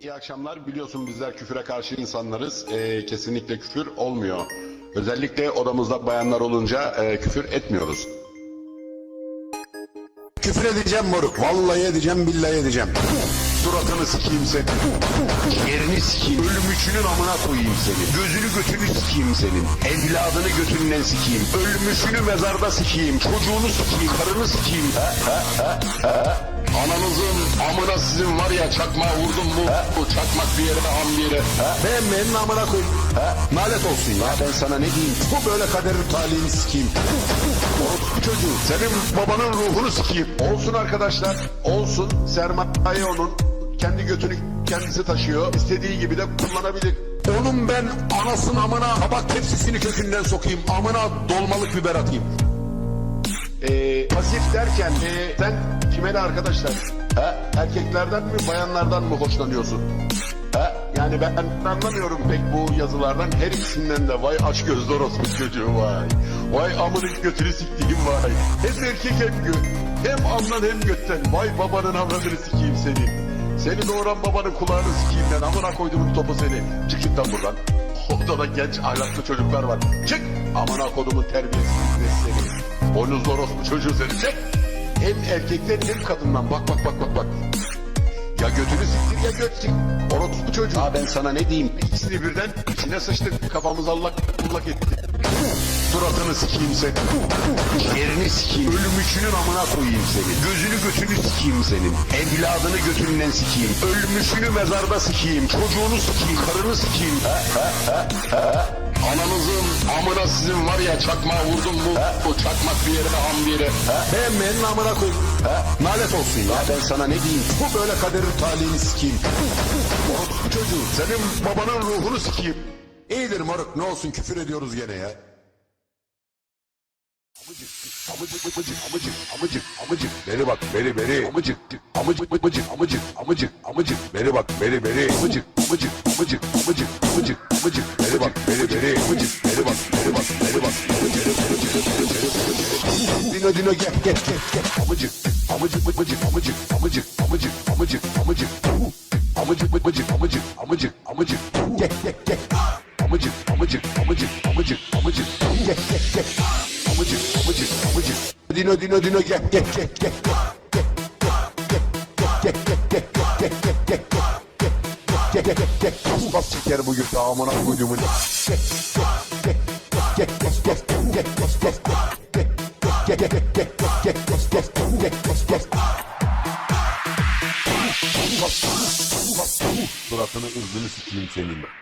İyi akşamlar. Biliyorsun bizler küfüre karşı insanlarız. Ee, kesinlikle küfür olmuyor. Özellikle odamızda bayanlar olunca e, küfür etmiyoruz. Küfür edeceğim moruk. Vallahi edeceğim, billahi edeceğim. Suratını sikeyim seni. Yerini sikeyim. Ölmüşünün amına koyayım seni. Gözünü götünü sikeyim senin. Evladını götünden sikeyim. Ölmüşünü mezarda sikeyim. Çocuğunu sikeyim. Karını sikeyim. Ha, ha, ha, ha. Ananızın amına sizin var ya çakmağı vurdum mu? Bu çakmak bir yere ham bir yere. Ha? Beğenmeyenin amına koy. Ha? Nalet olsun ya. Ben sana ne diyeyim? Bu böyle kaderin talihini sikeyim. Çocuğu. Senin babanın ruhunu sikeyim. Olsun arkadaşlar. Olsun. Sermaye onun. Kendi götünü kendisi taşıyor. İstediği gibi de kullanabilir. Onun ben anasının amına tabak tepsisini kökünden sokayım. Amına dolmalık biber atayım. Ee, pasif derken ee, sen kime de arkadaşlar? Ha? Erkeklerden mi bayanlardan mı hoşlanıyorsun? Ha? Yani ben anlamıyorum pek bu yazılardan. Her ikisinden de vay aç gözlü orospu çocuğu vay. Vay amının götünü siktiğim vay. Hem erkek hem gö. Hem andan hem götten. Vay babanın avradını sikeyim seni. Seni doğuran babanın kulağını sikeyim ben. Amına koyduğumun topu seni. Çık git buradan. Orada da genç ahlaklı çocuklar var. Çık. Amına kodumun terbiyesiz seni. Boynuzlu orospu çocuğu seni. Çık. Hem erkekten hem kadından. Bak bak bak bak bak. Ya götünü siktir ya göt sik. Orospu çocuğu. Aa ben sana ne diyeyim? İkisini birden içine sıçtık. Kafamız allak bullak etti. Suratını sikeyim seni. Yerini sikeyim. Ölmüşünün amına koyayım seni. Gözünü götünü sikeyim senin. Evladını götünden sikeyim. Ölmüşünü mezarda sikeyim. Çocuğunu sikeyim. Karını sikeyim. Ha, ha, ha, ha. Ananızın amına sizin var ya çakmağı vurdum mu? O çakmak bir yere ham bir yere. Ha? Beğenmeyenin amına koy. Nalet olsun ya. Ya ben sana ne diyeyim? Bu böyle kaderin talihini sikeyim. Çocuğu. Senin babanın ruhunu sikeyim. İyidir moruk ne olsun küfür ediyoruz gene ya. Amıcık amıcık amıcık amıcık beri bak beri beri. Amıcık amıcık amıcık amıcık amıcık amıcık beri bak beri beri. Amıcık amıcık amıcık amıcık amıcık amıcık beri bak beri beri. Amıcık beri bak beri bak beri bak. Dino dino gel gel gel gel. amıcık amıcık amıcık amıcık amıcık amıcık amıcık amıcık amıcık amıcık amıcık amıcık amıcık Gel gel gel. amıcık amıcık amıcık amıcık amıcık Gel gel gel mıcık mıcık mıcık Dino dino dino gel gel gel gel Bas sikerim bugün damına koyduğumu Suratını ırzını sikeyim seninle